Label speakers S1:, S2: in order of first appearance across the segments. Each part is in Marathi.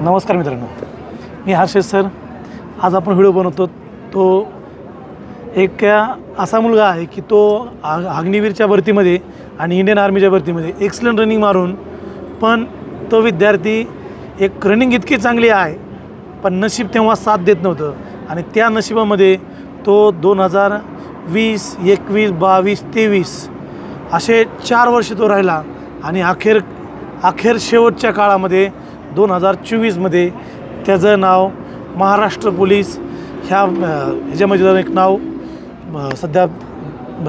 S1: नमस्कार मित्रांनो. मी हर्षेश सर. आज आपण व्हिडिओ बनवतो. तो एक असा मुलगा आहे की तो आग अग्निवीरच्या भरतीमध्ये आणि इंडियन आर्मीच्या भरतीमध्ये एक्सलंट रनिंग मारून पण तो विद्यार्थी एक रनिंग इतकी चांगली आहे पण नशीब तेव्हा साथ देत नव्हतं. आणि त्या नशिबामध्ये तो दोन हजार वीस एकवीस बावीस तेवीस असे चार वर्ष तो राहिला. आणि अखेर अखेर शेवटच्या काळामध्ये दोन हजार चोवीसमध्ये त्याचं नाव महाराष्ट्र पोलीस ह्या ह्याच्यामध्ये एक नाव सध्या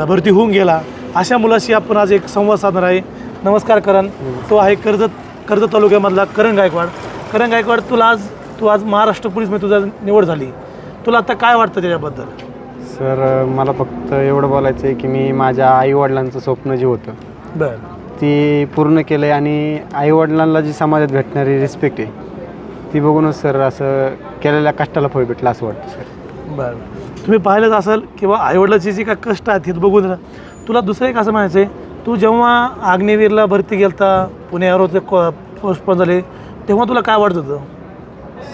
S1: भरती होऊन गेला. अशा मुलाशी आपण आज एक संवाद साधणार आहे. नमस्कार करण. तो आहे कर्जत कर्जत तालुक्यामधला करण गायकवाड. करण गायकवाड तुला आज तू आज महाराष्ट्र पोलीसमध्ये तुझा निवड झाली. तुला आता काय वाटतं त्याच्याबद्दल?
S2: सर मला फक्त एवढं बोलायचं आहे की मी माझ्या आईवडिलांचं स्वप्न जे होतं
S1: बरं.
S2: ती पूर्ण केलं आहे आणि आईवडिलांना जी समाजात भेटणारी रिस्पेक्ट आहे ती बघूनच सर असं केलेल्या कष्टाला फळ भेटलं असं वाटतं सर.
S1: बरं. तुम्ही पाहिलंच असेल किंवा आईवडिलाची जी काय कष्ट आहेत हे बघून तुला दुसरं एक असं म्हणायचं आहे तू जेव्हा अग्निवीरला भरती गेलता पुणे एरोचे पोस्ट पण झाले तेव्हा तुला काय वाटत होतं?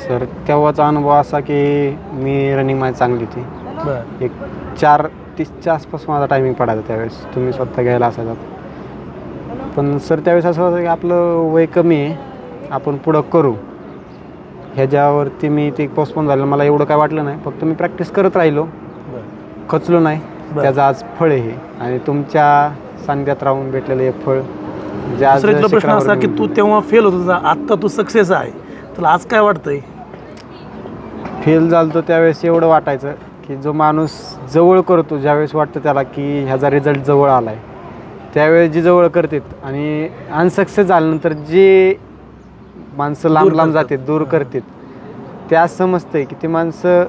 S2: सर तेव्हाचा अनुभव असा की मी रनिंग माझी चांगली होती.
S1: बरं.
S2: एक चार तीसच्या आसपास माझा टायमिंग पडायचा त्यावेळेस. तुम्ही स्वतः घ्यायला असायचा. पण सर त्यावेळेस असं होतं की आपलं वय कमी आहे आपण पुढं करू. ह्याच्यावरती मी ते पोस्टपोन झालं मला एवढं काय वाटलं नाही. फक्त मी प्रॅक्टिस करत राहिलो. खचलो नाही. त्याचं आज फळ आहे हे. आणि तुमच्या सांध्यात राहून भेटलेलं हे फळ आज
S1: दुसरा तुला प्रश्न
S2: शिखरावर
S1: असा की तू तेव्हा फेल होत होता आत्ता तू सक्सेस आहे. तुला आज काय वाटतंय?
S2: फेल झालं त्यावेळेस एवढं वाटायचं की जो माणूस जवळ करतो ज्यावेळेस वाटतं त्याला की ह्याचा रिझल्ट जवळ आला आहे त्यावेळेस जी जवळ करतात आणि अनसक्सेस झाल्यानंतर जे माणसं लांब लांब. जातात दूर करतात ते आज समजतंय की ते माणसं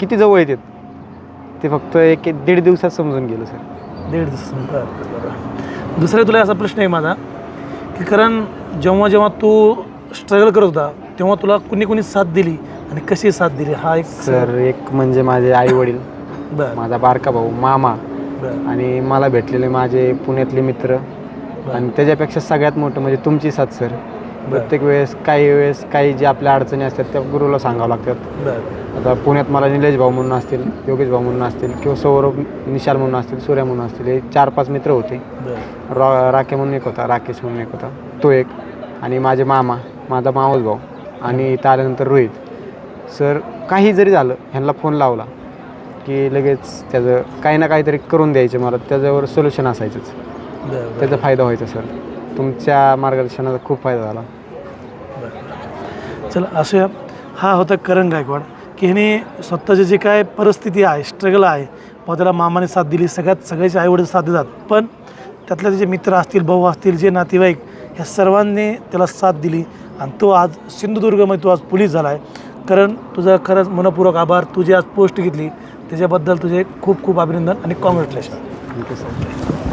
S2: किती जवळ येतात ते फक्त एक एक दीड दिवसात समजून गेलं सर
S1: दीड दिवस बरं. दुसरा तुला असा प्रश्न आहे माझा की कारण जेव्हा जेव्हा तू स्ट्रगल करत होता तेव्हा तुला कुणी कुणी साथ दिली आणि कशी साथ दिली हा एक
S2: सर एक म्हणजे माझे आई वडील
S1: बरं
S2: माझा बारका भाऊ मामा आणि मला भेटलेले माझे पुण्यातले मित्र. आणि त्याच्यापेक्षा सगळ्यात मोठं म्हणजे तुमची साथ सर. प्रत्येक वेळेस काही वेळेस काही जे आपल्या अडचणी असतात त्या गुरुला सांगावं लागतात. आता पुण्यात मला निलेश भाऊ म्हणून असतील योगेश भाऊ म्हणून असतील किंवा सौरभ निशाल म्हणून असतील सूर्या म्हणून असतील हे चार पाच मित्र होते. रा राखे म्हणून एक होता राकेश म्हणून एक होता. तो एक. आणि माझे मामा माझा मावस भाऊ आणि इथं आल्यानंतर रोहित. सर काही जरी झालं ह्यांना फोन लावला. की लगेच त्याचं काही ना काहीतरी करून द्यायचं मला. त्याच्यावर सोल्युशन असायचंच.
S1: बरं
S2: त्याचा फायदा व्हायचा सर तुमच्या मार्गदर्शनाचा खूप फायदा झाला.
S1: चला असं हा होता करण गायकवाड. की ह्याने स्वतःची जी काय परिस्थिती आहे स्ट्रगल आहे मग त्याला मामाने साथ दिली. सगळ्यात सगळ्याचे आईवडील साथ देतात. पण त्यातले त्याचे मित्र असतील भाऊ असतील जे नातेवाईक ह्या सर्वांनी त्याला साथ दिली. आणि तो आज सिंधुदुर्गमध्ये तो आज पोलीस झाला आहे कारण तुझं खरंच मनपूर्वक आभार. तुझी आज पोस्ट घेतली. त्याच्याबद्दल तुझे खूप खूप अभिनंदन आणि कॉंग्रॅच्युलेशन
S2: थँक्यू सर